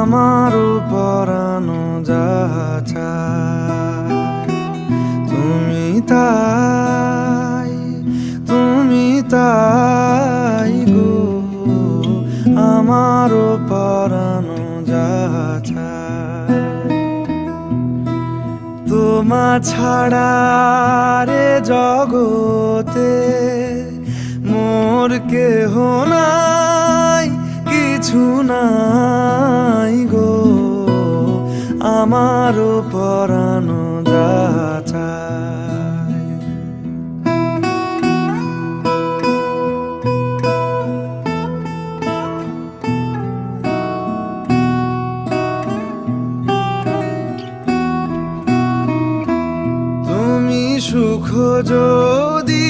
আমার পরানো যাহা তুমি তাই তুমি তাই গো। আমার পরানো তোমা ছাড়া রে জগতে মোর কেহ নাই। আমার পরানো তুমি সুখ যদি